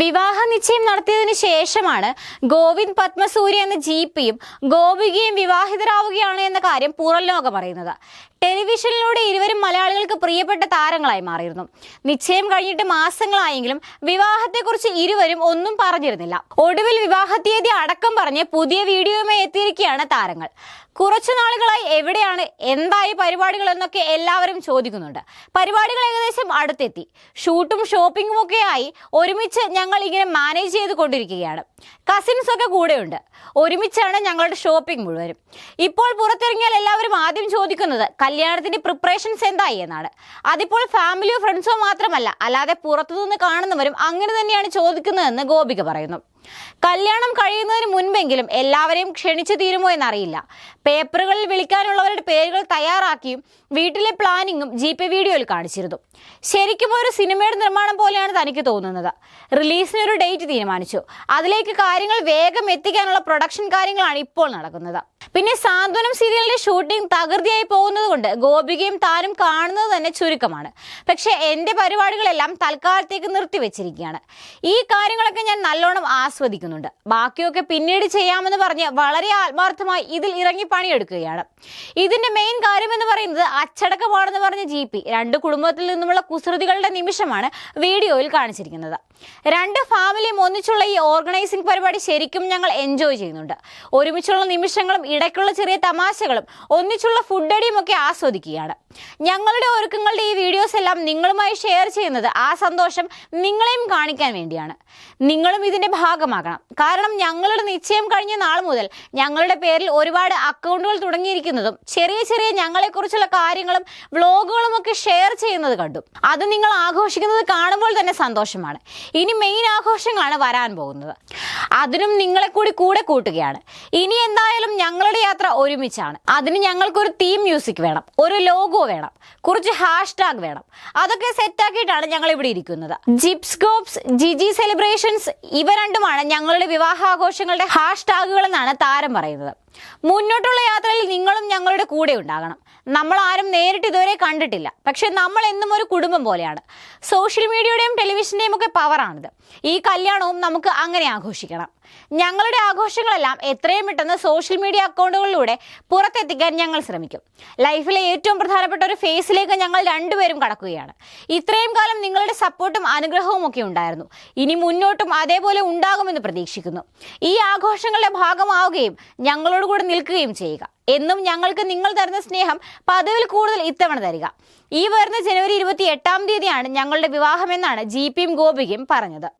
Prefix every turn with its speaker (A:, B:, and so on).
A: വിവാഹ നിശ്ചയം നടത്തിയതിനു ശേഷമാണ് ഗോവിന്ദ് പത്മസൂര്യ എന്ന ജി പിയും ഗോപികയും വിവാഹിതരാവുകയാണ് എന്ന കാര്യം പുറം ലോകം പറയുന്നത് ടെലിവിഷനിലൂടെ ഇരുവരും മലയാളികൾക്ക് പ്രിയപ്പെട്ട താരങ്ങളായി മാറിയിരുന്നു. നിശ്ചയം കഴിഞ്ഞിട്ട് മാസങ്ങളായെങ്കിലും വിവാഹത്തെക്കുറിച്ച് ഇരുവരും ഒന്നും പറഞ്ഞിരുന്നില്ല. ഒടുവിൽ വിവാഹ തീയതി അടക്കം പറഞ്ഞ് പുതിയ വീഡിയോയുമായി എത്തിയിരിക്കുകയാണ് താരങ്ങൾ. കുറച്ചു നാളുകളായി എവിടെയാണ് എന്തായി പരിപാടികൾ എന്നൊക്കെ എല്ലാവരും ചോദിക്കുന്നുണ്ട്. പരിപാടികൾ ഏകദേശം അടുത്തെത്തി. ഷൂട്ടും ഷോപ്പിംഗും ഒക്കെ ആയി ഒരുമിച്ച് ഞങ്ങൾ ഇങ്ങനെ മാനേജ് ചെയ്ത് കൊണ്ടിരിക്കുകയാണ്. കസിൻസ് ഒക്കെ കൂടെയുണ്ട്. ഒരുമിച്ചാണ് ഞങ്ങളുടെ ഷോപ്പിംഗ് മുഴുവനും. ഇപ്പോൾ പുറത്തിറങ്ങിയാൽ എല്ലാവരും ആദ്യം ചോദിക്കുന്നത് കല്യാണത്തിന്റെ പ്രിപ്പറേഷൻസ് എന്തായി എന്നാണ്. അതിപ്പോൾ ഫാമിലിയോ ഫ്രണ്ട്സോ മാത്രമല്ല അല്ലാതെ പുറത്തുനിന്ന് കാണുന്നവരും അങ്ങനെ തന്നെയാണ് ചോദിക്കുന്നതെന്ന് ഗോപിക പറയുന്നു. കല്യാണം കഴിയുന്നതിന് മുൻപെങ്കിലും എല്ലാവരെയും ക്ഷണിച്ചു തീരുമോ എന്നറിയില്ല. പേപ്പറുകളിൽ വിളിക്കാനുള്ളവരുടെ പേരുകൾ തയ്യാറാക്കിയും വീട്ടിലെ പ്ലാനിങ്ങും ജി പി വീഡിയോയിൽ കാണിച്ചിരുന്നു. ശരിക്കും ഒരു സിനിമയുടെ നിർമ്മാണം പോലെയാണ് തനിക്ക് തോന്നുന്നത്. റിലീസിനൊരു ഡേറ്റ് തീരുമാനിച്ചു. അതിലേക്ക് കാര്യങ്ങൾ വേഗം എത്തിക്കാനുള്ള പ്രൊഡക്ഷൻ കാര്യങ്ങളാണ് ഇപ്പോൾ നടക്കുന്നത്. പിന്നെ സാന്ത്വനം സീരിയലിന്റെ ഷൂട്ടിംഗ് തകൃതിയായി പോകുന്നത് കൊണ്ട് ഗോപികയും താനും കാണുന്നത് തന്നെ ചുരുക്കമാണ്. പക്ഷെ എന്റെ പരിപാടികളെല്ലാം തൽക്കാലത്തേക്ക് നിർത്തിവെച്ചിരിക്കുകയാണ്. ഈ കാര്യങ്ങളൊക്കെ ഞാൻ നല്ലോണം ആസ്വദിക്കുന്നുണ്ട്. ബാക്കിയൊക്കെ പിന്നീട് ചെയ്യാമെന്ന് പറഞ്ഞ് വളരെ ആത്മാർത്ഥമായി ഇതിൽ ഇറങ്ങി പണിയെടുക്കുകയാണ്. ഇതിന്റെ മെയിൻ കാര്യം എന്ന് പറയുന്നത് അച്ചടക്കമാണെന്ന് പറഞ്ഞ ജി പി രണ്ട് കുടുംബത്തിൽ നിന്നുമുള്ള കുസൃതികളുടെ നിമിഷമാണ് വീഡിയോയിൽ കാണിച്ചിരിക്കുന്നത്. രണ്ട് ഫാമിലിയും ഒന്നിച്ചുള്ള ഈ ഓർഗനൈസിംഗ് പരിപാടി ശരിക്കും ഞങ്ങൾ എൻജോയ് ചെയ്യുന്നുണ്ട്. ഒരുമിച്ചുള്ള നിമിഷങ്ങളും ഇടയ്ക്കുള്ള ചെറിയ തമാശകളും ഒന്നിച്ചുള്ള ഫുഡടിയും ഒക്കെ ആസ്വദിക്കുകയാണ്. ഞങ്ങളുടെ ഒരുക്കങ്ങളുടെ ഈ വീഡിയോസ് എല്ലാം നിങ്ങളുമായി ഷെയർ ചെയ്യുന്നത് ആ സന്തോഷം നിങ്ങളെയും കാണിക്കാൻ വേണ്ടിയാണ്. നിങ്ങളും ഇതിന്റെ ഭാഗമാകണം. കാരണം ഞങ്ങളുടെ നിശ്ചയം കഴിഞ്ഞ നാൾ മുതൽ ഞങ്ങളുടെ പേരിൽ ഒരുപാട് അക്കൗണ്ടുകൾ തുടങ്ങിയിരിക്കുന്നതും ചെറിയ ചെറിയ ഞങ്ങളെക്കുറിച്ചുള്ള കാര്യങ്ങളും വ്ളോഗുകളും ഒക്കെ ഷെയർ ചെയ്യുന്നത് കണ്ടു. അത് നിങ്ങൾ ആഘോഷിക്കുന്നത് കാണുമ്പോൾ തന്നെ സന്തോഷമാണ്. ഇനി മെയിൻ ആഘോഷങ്ങളാണ് വരാൻ പോകുന്നത്. അതിനും നിങ്ങളെ കൂടി കൂടെ കൂട്ടുകയാണ്. ഇനി എന്തായാലും ഞങ്ങളുടെ യാത്ര ഒരുമിച്ചാണ്. അതിന് ഞങ്ങൾക്കൊരു തീം മ്യൂസിക് വേണം. ഒരു ലോഗോ വേണം. കുറച്ച് ഹാഷ് ടാഗ് വേണം. അതൊക്കെ സെറ്റാക്കിയിട്ടാണ് ഞങ്ങൾ ഇവിടെ ഇരിക്കുന്നത്. ജിപ്സ്കോപ്സ് ജിജി സെലിബ്രേഷൻസ് ഇവ രണ്ടുമാണ് ഞങ്ങളുടെ വിവാഹാഘോഷങ്ങളുടെ ഹാഷ് ടാഗുകൾ എന്നാണ് താരം പറയുന്നത്. മുന്നോട്ടുള്ള യാത്രയിൽ നിങ്ങളും ഞങ്ങളുടെ കൂടെ ഉണ്ടാകണം. നമ്മൾ ആരും നേരിട്ട് ഇതുവരെ കണ്ടിട്ടില്ല. പക്ഷെ നമ്മൾ എന്നും ഒരു കുടുംബം പോലെയാണ്. സോഷ്യൽ മീഡിയയുടെയും ടെലിവിഷന്റെയും ഒക്കെ പവറാണിത് ഈ കല്യാണവും നമുക്ക് അങ്ങനെ ആഘോഷിക്കണം. ഞങ്ങളുടെ ആഘോഷങ്ങളെല്ലാം എത്രയും പെട്ടെന്ന് സോഷ്യൽ മീഡിയ അക്കൗണ്ടുകളിലൂടെ പുറത്തെത്തിക്കാൻ ഞങ്ങൾ ശ്രമിക്കും. ലൈഫിലെ ഏറ്റവും പ്രധാനപ്പെട്ട ഒരു ഫേസിലേക്ക് ഞങ്ങൾ രണ്ടുപേരും കടക്കുകയാണ്. ഇത്രയും കാലം നിങ്ങളുടെ സപ്പോർട്ടും അനുഗ്രഹവും ഒക്കെ ഉണ്ടായിരുന്നു. ഇനി മുന്നോട്ടും അതേപോലെ ഉണ്ടാകുമെന്ന് പ്രതീക്ഷിക്കുന്നു. ഈ ആഘോഷങ്ങളുടെ ഭാഗമാവുകയും ഞങ്ങളോട് കൂടെ നിൽക്കുകയും ചെയ്യുക. എന്നും ഞങ്ങൾക്ക് നിങ്ങൾ തരുന്ന സ്നേഹം പതിവിൽ കൂടുതൽ ഇത്തവണ തരിക. ഈ വരുന്ന ജനുവരി ഇരുപത്തി എട്ടാം തീയതിയാണ് ഞങ്ങളുടെ വിവാഹമെന്നാണ് ജി പിയും ഗോപികയും പറഞ്ഞത്.